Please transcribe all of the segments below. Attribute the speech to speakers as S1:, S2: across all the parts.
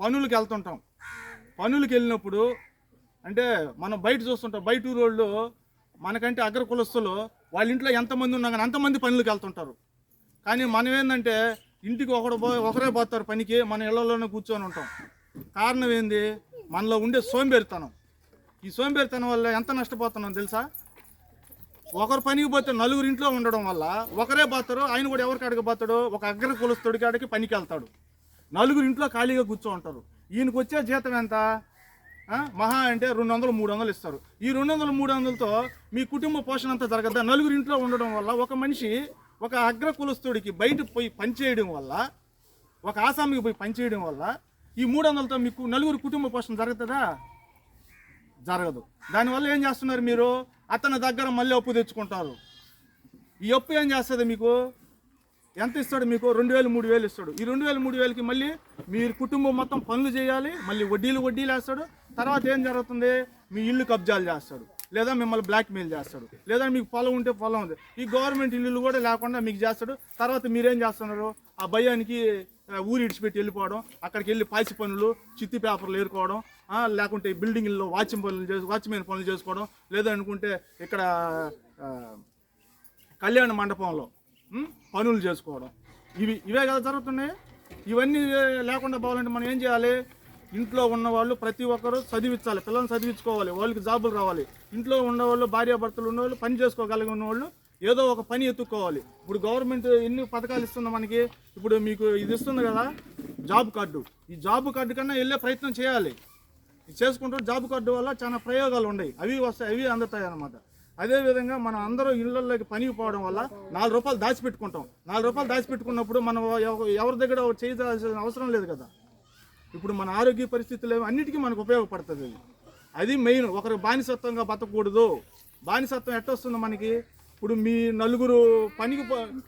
S1: పనులకు వెళ్తుంటాం. పనులకు వెళ్ళినప్పుడు అంటే మనం బయట చూస్తుంటాం. బయట ఊరోళ్ళు మనకంటే అగ్ర కులస్తులు వాళ్ళ ఇంట్లో ఎంతమంది ఉన్నా కానీ అంతమంది పనులకు వెళ్తుంటారు. కానీ మనం ఏంటంటే ఇంటికి ఒకడు ఒకరే పోతారు పనికి మన ఇళ్ళలోనే కూర్చొని ఉంటాం. కారణం ఏంది? మనలో ఉండే సోంబేరితనం. ఈ సోంబేరితనం వల్ల ఎంత నష్టపోతున్నాం తెలుసా? ఒకరు పనికి పోతే నలుగురు ఇంట్లో ఉండడం వల్ల ఒకరే పోతారు ఆయన కూడా ఎవరికి అడగబోతాడు ఒక అగ్ర కులస్తుడి కాడికి పనికి వెళ్తాడు. నలుగురు ఇంట్లో ఖాళీగా కూర్చో ఉంటారు. ఈయనకు వచ్చే జీతం ఎంత? మహా అంటే రెండు వందలు మూడు వందలు ఇస్తారు. ఈ రెండు వందలు మూడు వందలతో మీ కుటుంబ పోషణ అంతా జరగద్దా? నలుగురు ఇంట్లో ఉండడం వల్ల ఒక మనిషి ఒక అగ్ర కులస్తుడికి బయట పోయి పనిచేయడం వల్ల ఒక ఆసామికి పోయి పనిచేయడం వల్ల ఈ మూడు వందలతో మీకు నలుగురు కుటుంబ పోషణ జరుగుతుందా? జరగదు. దానివల్ల ఏం చేస్తున్నారు మీరు? అతని దగ్గర మళ్ళీ అప్పు తెచ్చుకుంటారు. ఈ అప్పు ఏం చేస్తుంది మీకు? ఎంత ఇస్తాడు మీకు? రెండు వేలు మూడు వేలు ఇస్తాడు. ఈ రెండు వేలు మూడు వేలకి మళ్ళీ మీరు కుటుంబం మొత్తం పనులు చేయాలి మళ్ళీ వడ్డీలు వడ్డీలు వేస్తాడు. తర్వాత ఏం జరుగుతుంది? మీ ఇల్లు కబ్జాలు చేస్తాడు. లేదా మిమ్మల్ని బ్లాక్మెయిల్ చేస్తాడు. లేదా మీకు పొలం ఉంటే పొలం ఉంది. ఈ గవర్నమెంట్ ఇల్లు కూడా లేకుండా మీకు చేస్తాడు. తర్వాత మీరేం చేస్తున్నారు? ఆ భయానికి ఊరు ఇడిచిపెట్టి వెళ్ళిపోవడం అక్కడికి వెళ్ళి పాసి పనులు చిత్తి పేపర్లు ఏరుకోవడం లేకుంటే బిల్డింగ్లో వాచ్మెన్ పనులు చేసి వాచ్మెన్ పనులు చేసుకోవడం లేదా అనుకుంటే ఇక్కడ కళ్యాణ మండపంలో పనులు చేసుకోవడం. ఇవి ఇవే కదా జరుగుతున్నాయి? ఇవన్నీ లేకుండా పోవాలంటే మనం ఏం చేయాలి? ఇంట్లో ఉన్న వాళ్ళు ప్రతి ఒక్కరు చదివించాలి పిల్లల్ని చదివించుకోవాలి వాళ్ళకి జాబులు రావాలి. ఇంట్లో ఉన్నవాళ్ళు భార్యాభర్తలు ఉన్నవాళ్ళు పని చేసుకోగలిగి ఉన్నవాళ్ళు ఏదో ఒక పని ఎత్తుక్కోవాలి. ఇప్పుడు గవర్నమెంట్ ఎన్ని పథకాలు ఇస్తుంది మనకి? ఇప్పుడు మీకు ఇది ఇస్తుంది కదా జాబ్ కార్డు. ఈ జాబ్ కార్డు కన్నా వెళ్ళే ప్రయత్నం చేయాలి. ఇది చేసుకుంటూ జాబ్ కార్డు వల్ల చాలా ప్రయోగాలు ఉన్నాయి. అవి వస్తాయి అవి అందుతాయి అన్నమాట. అదేవిధంగా మనం అందరూ ఇళ్ళల్లోకి పనికి పోవడం వల్ల నాలుగు రూపాయలు దాచిపెట్టుకుంటాం. నాలుగు రూపాయలు దాచిపెట్టుకున్నప్పుడు మనం ఎవరి దగ్గర చేయాల్సిన అవసరం లేదు కదా. ఇప్పుడు మన ఆరోగ్య పరిస్థితులు ఏమో అన్నిటికీ మనకు ఉపయోగపడుతుంది. అది అది మెయిన్. ఒకరు బానిసత్వంగా బతకూడదు. బానిసత్వం ఎట్టొస్తుంది మనకి? ఇప్పుడు మీ నలుగురు పనికి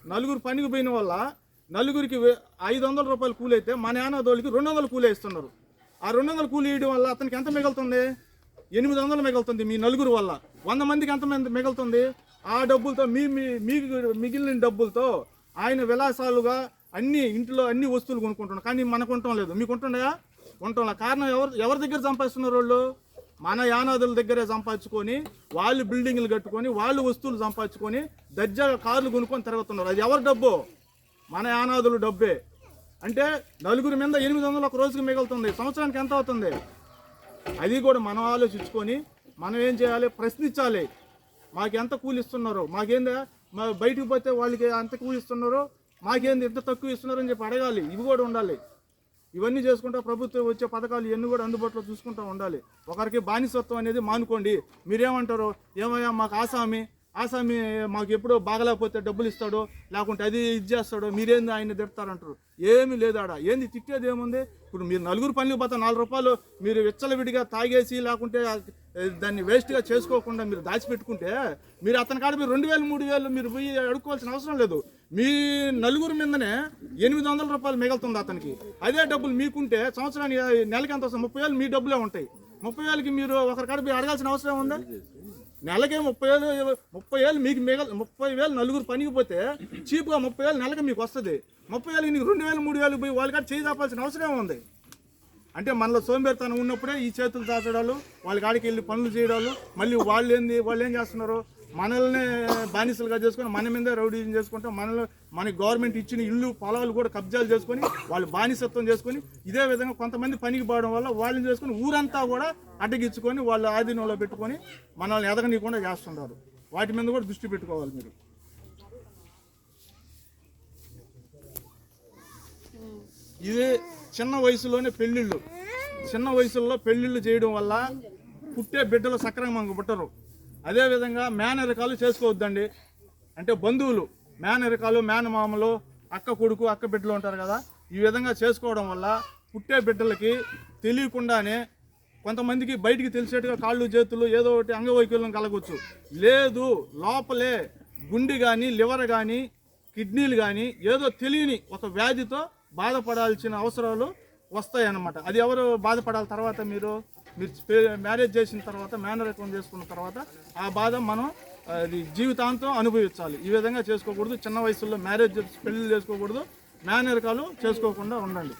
S1: నలుగురు పనికి పోయిన వల్ల నలుగురికి ఐదు వందల రూపాయలు కూలి అయితే మన యానాదోళ్ళకి రెండు వందలు కూలి ఇస్తున్నారు ఆ రెండు వందలు కూలి ఇవ్వడం వల్ల అతనికి ఎంత మిగులుతుంది? ఎనిమిది వందలు మిగులుతుంది మీ నలుగురు వల్ల. వంద మందికి ఎంత మిగులుతుంది? ఆ డబ్బులతో మీ మీ- మీకు మిగిలిన డబ్బులతో ఆయన విలాసాలుగా అన్ని ఇంట్లో అన్ని వస్తువులు కొనుక్కుంటున్నారు కానీ మనకు ఉండటం లేదు. మీకు ఉంటుండయా ఉండటం కారణం ఎవరు ఎవరి దగ్గర సంపాదిస్తున్నారు వాళ్ళు? మన యానాదుల దగ్గరే సంపాదించుకొని వాళ్ళు బిల్డింగ్లు కట్టుకొని వాళ్ళు వస్తువులు సంపాదించుకొని దర్జాగా కార్లు కొనుక్కొని తిరుగుతున్నారు అది ఎవరి డబ్బు? మన యానాదులు డబ్బే. అంటే నలుగురి మీద ఎనిమిది వందలు ఒక రోజుకి మిగులుతుంది. సంవత్సరానికి ఎంత అవుతుంది? అది కూడా మనం ఆలోచించుకొని మనం ఏం చేయాలి? ప్రశ్నించాలి. మాకు ఎంత కూలిస్తున్నారు? మాకేందా? మా బయటికి పోతే వాళ్ళకి ఎంత కూలిస్తున్నారో? మాకేంది ఎంత తక్కువ ఇస్తున్నారని చెప్పి అడగాలి. ఇవి కూడా ఉండాలి. ఇవన్నీ చేసుకుంటా ప్రభుత్వం వచ్చే పథకాలు ఇవన్నీ కూడా అందుబాటులో చూసుకుంటూ ఉండాలి. ఒకరికి బానిసత్వం అనేది మానుకోండి. మీరేమంటారు? ఏమయ్యా మాకు ఆసామి? ఆసామి మాకు ఎప్పుడో బాగలేకపోతే డబ్బులు ఇస్తాడో లేకుంటే అది ఇది చేస్తాడో మీరేంది ఆయన తిడతారంటారు? ఏమీ లేదు ఆడ. ఏంది తిట్టేది ఏముంది? ఇప్పుడు మీరు నలుగురు పనులు పోతే నాలుగు రూపాయలు మీరు విచ్చలవిడిగా తాగేసి లేకుంటే దాన్ని వేస్ట్గా చేసుకోకుండా మీరు దాచిపెట్టుకుంటే మీరు అతని కాడ మీరు రెండు వేలు మూడు వేలు మీరు పోయి అడుక్కోవాల్సిన అవసరం లేదు. మీ నలుగురు మీదనే ఎనిమిది వందల రూపాయలు మిగులుతుంది అతనికి. అదే డబ్బులు మీకుంటే సంవత్సరానికి నెలకి ఎంత వస్తుంది? ముప్పై వేలు మీ డబ్బులే ఉంటాయి. ముప్పై వేలకి మీరు ఒకరి కాడ పోయి అడగాల్సిన అవసరం ఉందా? నెలకే ముప్పై వేలు ముప్పై వేలు మీకు మిగల ముప్పై వేలు నలుగురు పనికి పోతే చీప్గా ముప్పై వేలు నెలకి మీకు వస్తుంది. ముప్పై వేలు నీకు రెండు వేలు మూడు వేలు పోయి వాళ్ళ కాడ చేయి దాపాల్సిన అవసరం ఉంది అంటే మనలో సోంబేరితనం ఉన్నప్పుడే ఈ చేతులు దాచడాలు వాళ్ళ కాడికి వెళ్ళి పనులు చేయడాలు మళ్ళీ వాళ్ళు ఏంది వాళ్ళు ఏం చేస్తున్నారు? మనల్ని బానిసలుగా చేసుకొని మన మీదే రౌడీజం చేసుకుంటే మనలో మనకి గవర్నమెంట్ ఇచ్చిన ఇల్లు పొలాలు కూడా కబ్జాలు చేసుకొని వాళ్ళు బానిసత్వం చేసుకొని ఇదే విధంగా కొంతమంది పనికి పోవడం వల్ల వాళ్ళని చేసుకొని ఊరంతా కూడా అడ్డగించుకొని వాళ్ళ ఆధీనంలో పెట్టుకొని మనల్ని ఎదగనీయకుండా చేస్తుంటారు వాటి మీద కూడా దృష్టి పెట్టుకోవాలి మీరు. ఇది చిన్న వయసులోనే పెళ్ళిళ్ళు. చిన్న వయసులో పెళ్ళిళ్ళు చేయడం వల్ల పుట్టే బిడ్డలు సక్రమంగా పుట్టరు. అదేవిధంగా మేనరికాలు చేసుకోవద్దండి. అంటే బంధువులు మేనరికాలు మేనమామలు అక్క కొడుకు అక్క బిడ్డలు ఉంటారు కదా ఈ విధంగా చేసుకోవడం వల్ల పుట్టే బిడ్డలకి తెలియకుండానే కొంతమందికి బయటికి తెలిసేట్టుగా కాళ్ళు చేతులు ఏదో ఒకటి అంగవైకల్యం కలగవచ్చు లేదు లోపలే గుండె కానీ లివర్ కానీ కిడ్నీలు కానీ ఏదో తెలియని ఒక వ్యాధితో బాధపడాల్సిన అవసరాలు వస్తాయన్నమాట. అది ఎవరు బాధపడాలి తర్వాత మీరు? మీరు మ్యారేజ్ చేసిన తర్వాత మేనరకం చేసుకున్న తర్వాత ఆ బాధ మనం అది జీవితాంతం అనుభవించాలి. ఈ విధంగా చేసుకోకూడదు. చిన్న వయసులో మ్యారేజ్ పెళ్ళి చేసుకోకూడదు. మేనరికాలు చేసుకోకుండా ఉండండి.